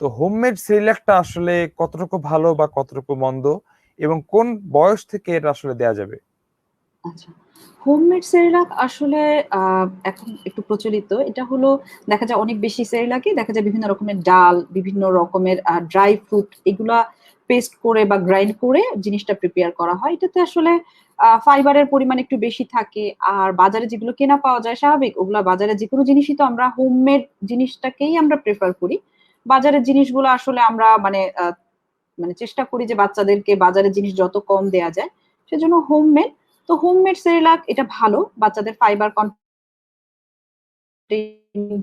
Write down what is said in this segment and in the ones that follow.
তো হোমমেড সেরিল্যাকটা আসলে কতটুকু ভালো বা কতটুকু মন্দ এবং কোন বয়স থেকে এটা আসলে দেয়া যাবে? আচ্ছা হোমমেড সেরিলাক আসলে এখন একটু প্রচলিত। এটা হলো দেখা যায় অনেক বেশি সেরিলাকে দেখা যায় বিভিন্ন রকমের ডাল, বিভিন্ন রকমের ড্রাই ফ্রুট এগুলা পেস্ট করে বা গ্রাইন্ড করে জিনিসটা প্রিপেয়ার করা হয়। এটাতে আসলে ফাইবারের পরিমাণ একটু বেশি থাকে। আর বাজারে যেগুলো কেনা পাওয়া যায় স্বাভাবিক, ওগুলা বাজারে যে কোনো জিনিসই তো আমরা হোমমেড জিনিসটাকেই আমরা প্রেফার করি। বাজারের জিনিসগুলো আসলে আমরা মানে মানে চেষ্টা করি যে বাচ্চাদেরকে বাজারের জিনিস যত কম দেয়া যায়, সেজন্য হোমমেড তো হোমমেড সেরিলাক এটা ভালো, বাচ্চাদের ফাইবার কন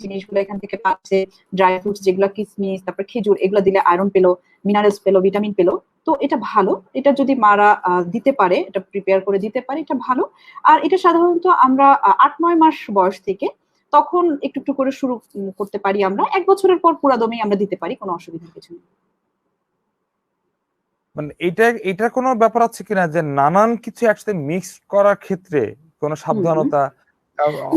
জিনিসগুলো এখান থেকে পাচ্ছে ড্রাই ফ্রুটস যেগুলো কিসমিস, তারপর খেজুর, এগুলো দিলে আয়রন পেল মিনারেলস পেল ভিটামিন পেল, তো এটা ভালো। এটা যদি মারা দিতে পারে, এটা প্রিপেয়ার করে দিতে পারে, এটা ভালো। আর এটা সাধারণত আমরা আট নয় মাস বয়স থেকে তখন একটু একটু করে শুরু করতে পারি আমরা। এক বছরের পর পুরা দমেই আমরা দিতে পারি কোনো অসুবিধা কিছু নেই। মানে এটা এটা কোনো ব্যাপার আছে কিনা যে নানান কিছু একসাথে মিক্স করার ক্ষেত্রে কোনো সাবধানতা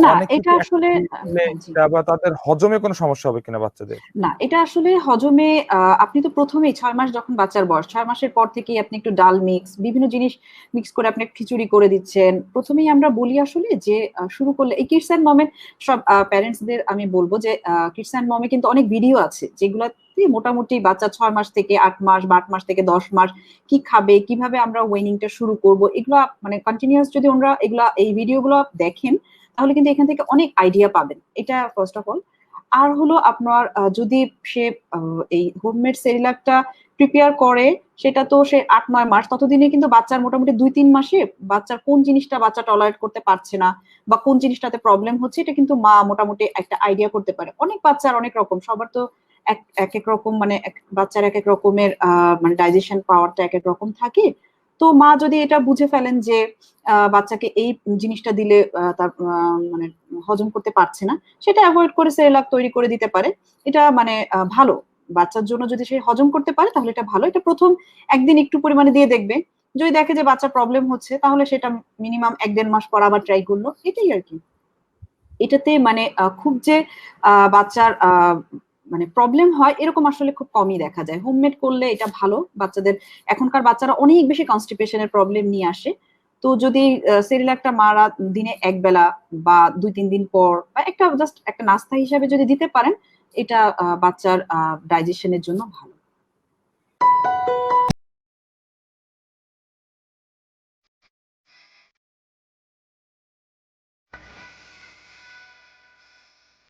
না এটা আসলে হ্যাঁ, আবার তাদের হজমে কোনো সমস্যা হবে কিনা বাচ্চাদের? না এটা আসলে হজমে আপনি তো প্রথমেই ছয় মাস যখন বাচ্চার বয়স ছয় মাসের পর থেকেই আপনি একটু ডাল মিক্স বিভিন্ন জিনিস মিক্স করে আপনি খিচুড়ি করে দিচ্ছেন। প্রথমেই আমরা বলি আসলে যে শুরু করলে এই কিডস অ্যান্ড মমের সব প্যারেন্টসদের আমি বলব যে কিডস অ্যান্ড মমে কিন্তু অনেক ভিডিও আছে যেগুলোতে মোটামুটি বাচ্চা ছয় মাস থেকে আট মাস বা আট মাস থেকে দশ মাস কি খাবে কীভাবে আমরা ওয়েনিংটা শুরু করব এগুলো মানে কন্টিনিউয়াস যদি ওনারা এগুলা এই ভিডিওগুলো দেখেন তাহলে কিন্তু এখান থেকে অনেক আইডিয়া পাবেন। এটা ফার্স্ট অফ অল আর হলো আপনার যদি সে এই হোমমেড সেরিলাকটা প্রিপেয়ার করে, সেটা তো সে আট, নয় মাস, ততদিনে কিন্তু বাচ্চার মোটামুটি দুই, তিন মাসে বাচ্চার কোন জিনিসটা বাচ্চা টলারেট করতে পারছে না বা কোন জিনিসটাতে প্রবলেম হচ্ছে, এটা কিন্তু মা মোটামুটি একটা আইডিয়া করতে পারে। অনেক বাচ্চার অনেক রকম, সবার তো এক এক রকম মানে বাচ্চার এক এক রকমের মানে ডাইজেশন পাওয়ারটা এক এক রকম থাকে। তো মা যদি এটা বুঝে ফেলেন যে বাচ্চাকে এই জিনিসটা দিলে তার মানে হজম করতে পারছে না, সেটা অ্যাভয়েড করে সেরেলাক তৈরি করে দিতে পারে। এটা মানে ভালো। বাচ্চার জন্য যদি সে হজম করতে পারে, তাহলে এটা ভালো। এটা প্রথম একদিন একটু পরিমাণে দিয়ে দেখবে। যদি দেখে যে বাচ্চার প্রবলেম হচ্ছে, তাহলে সেটা মিনিমাম এক দেড় মাস পর আবার ট্রাই করল। এটাই আর কি। এটাতে মানে খুব যে বাচ্চার মানে প্রবলেম হয় এরকম আসলে খুব কমই দেখা যায়। হোমমেড করলে এটা ভালো। বাচ্চাদের, এখনকার বাচ্চারা অনেক বেশি কনস্টিপেশনের প্রবলেম নিয়ে আসে। তো যদি সেরিলাকটা মারা দিনে এক বেলা বা দুই, তিন দিন পর বা একটা জাস্ট একটা নাস্তা হিসাবে যদি দিতে পারেন, এটা বাচ্চার ডাইজেশনের জন্য ভালো।